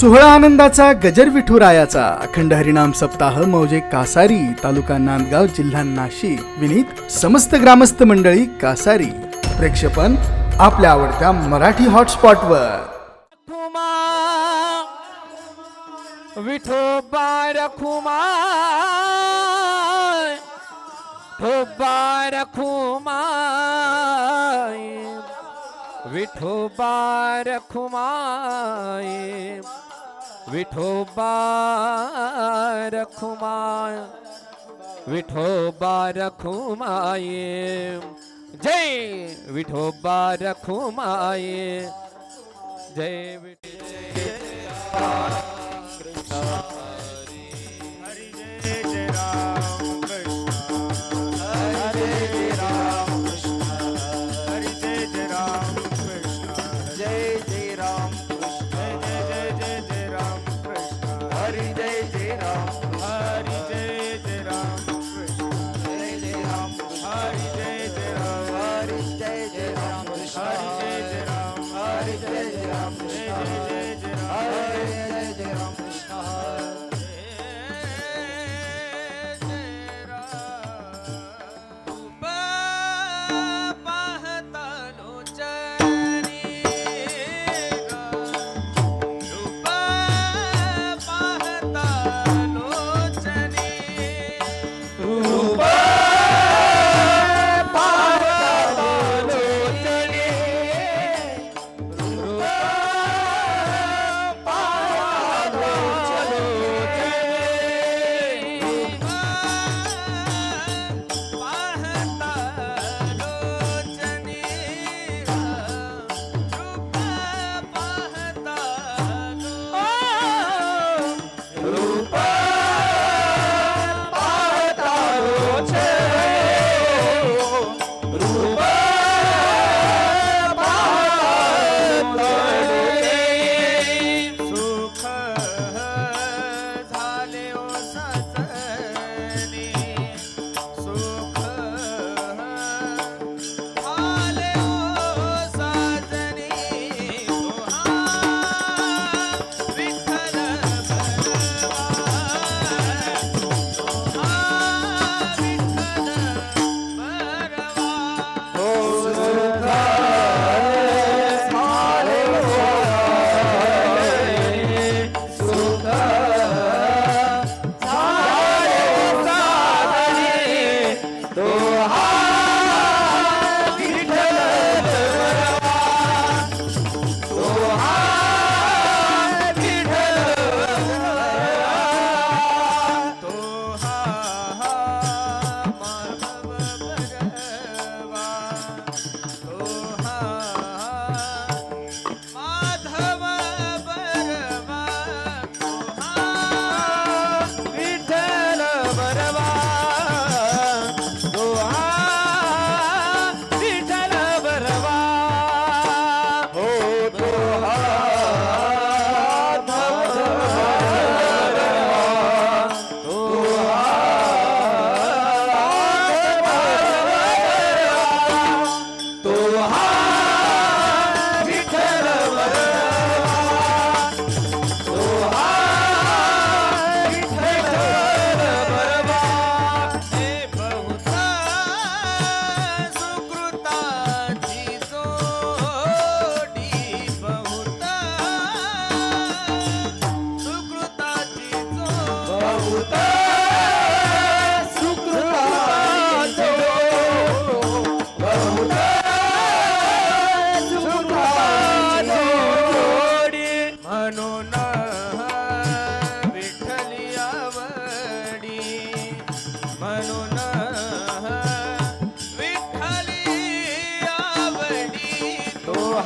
सोहळा आनंदाचा गजर विठुरायाचा अखंड हरिणाम सप्ताह मौजे कासारी तालुका नांदगाव जिल्हा नाशिक. विनीत समस्त ग्रामस्थ मंडळी कासारी. प्रेक्षपण आपल्या आवडत्या मराठी हॉटस्पॉटवर. विठोबा रखुमा. ठोबा रखुमा. विठोबा रखुमा विठोबा रखुमाये जय विठोबा रखुमाये जय विठो।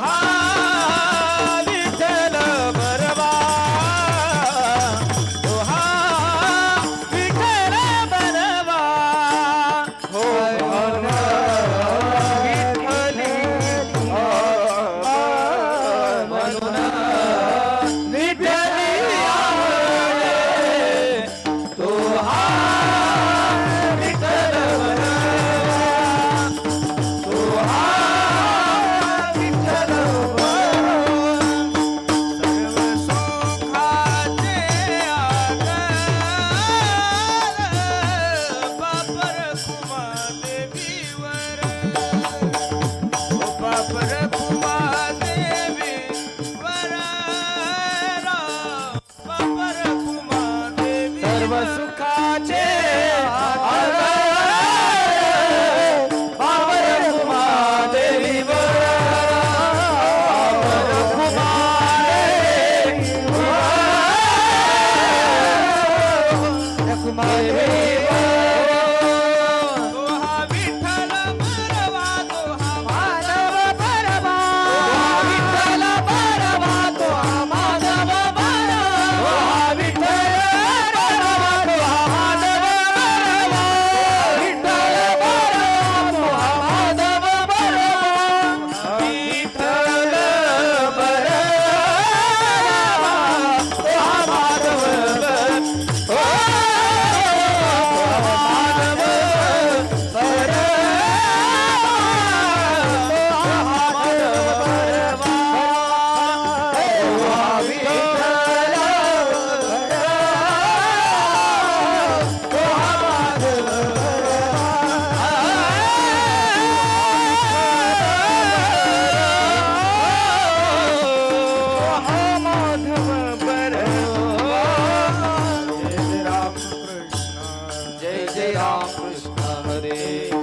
হাত Krishna Hare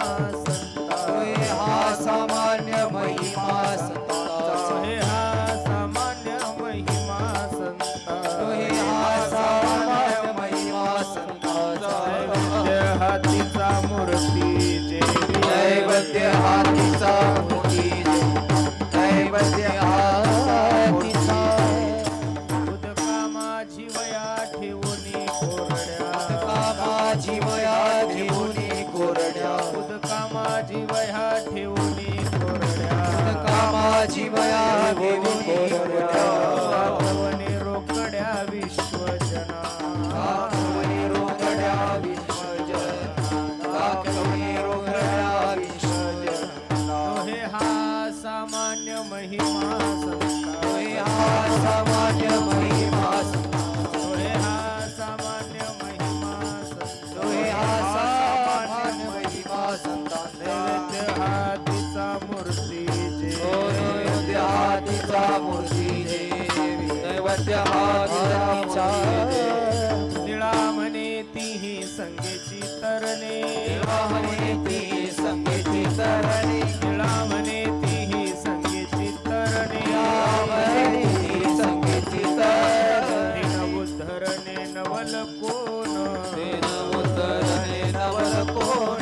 तिळा म्हणे ती संगेची तरणे. तिळा म्हणे ती संगेची तरणे. तिळा म्हणे ती संगेची तरणे. संगेची तरणे. नवधरणे नवल कोण? नवधरणे नवल नवल कोण?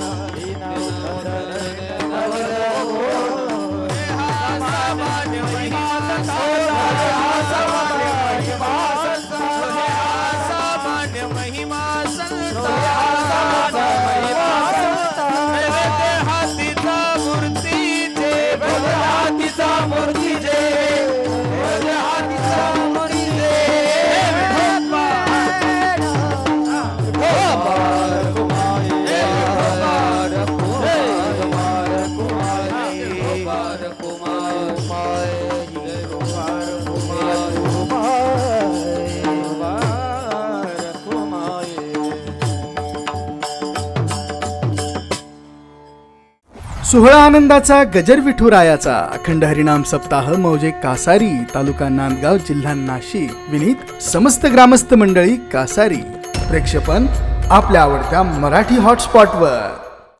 हा सोहळा आनंदाचा गजर विठुरायाचा अखंड हरिणाम सप्ताह मौजे कासारी तालुका नांदगाव जिल्हा नाशिक. विनीत समस्त ग्रामस्थ मंडळी कासारी. प्रेक्षपण आपल्या आवडत्या मराठी हॉटस्पॉटवर